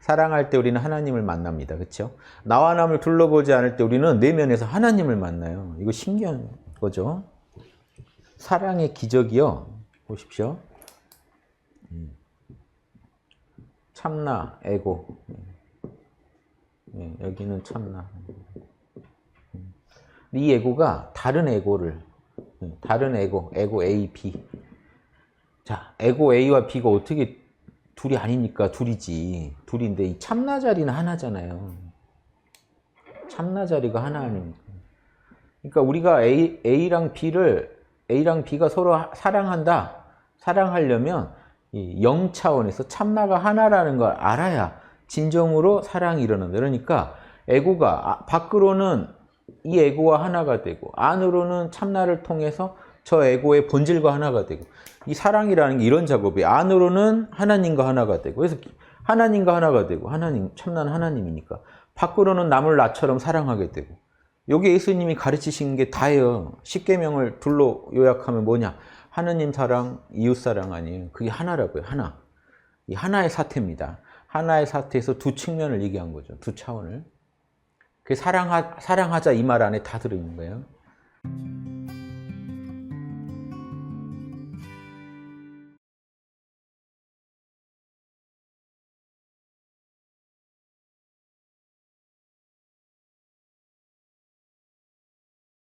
사랑할 때 우리는 하나님을 만납니다. 그렇죠? 나와 남을 둘러보지 않을 때 우리는 내면에서 하나님을 만나요. 이거 신기한 거죠. 사랑의 기적이요. 보십시오. 음. 참나, 에고. 예, 여기는 참나. 음. 이 에고가 다른 에고를, 예, 다른 에고, 에고 A, B. 자, 에고 A와 B가 어떻게 둘이 아니니까 둘이지. 둘인데 이 참나 자리는 하나잖아요. 참나 자리가 하나 아닙니까? 그러니까 우리가 A, A랑 B를 A랑 B가 서로 하- 사랑한다. 사랑하려면 이0 차원에서 참나가 하나라는 걸 알아야 진정으로 사랑이 일어난다. 그러니까 에고가 아- 밖으로는 이 에고와 하나가 되고 안으로는 참나를 통해서 저 에고의 본질과 하나가 되고 이 사랑이라는 게 이런 작업이 안으로는 하나님과 하나가 되고 그래서 하나님과 하나가 되고 하나님 참나는 하나님이니까 밖으로는 남을 나처럼 사랑하게 되고 여기 예수님이 가르치신 게 다예요. 십계명을 둘로 요약하면 뭐냐? 하느님 사랑, 이웃 사랑 아니에요. 그게 하나라고요. 하나. 이 하나의 사태입니다. 하나의 사태에서 두 측면을 얘기한 거죠. 두 차원을. 그 사랑하, 사랑하자 이 말 안에 다 들어있는 거예요.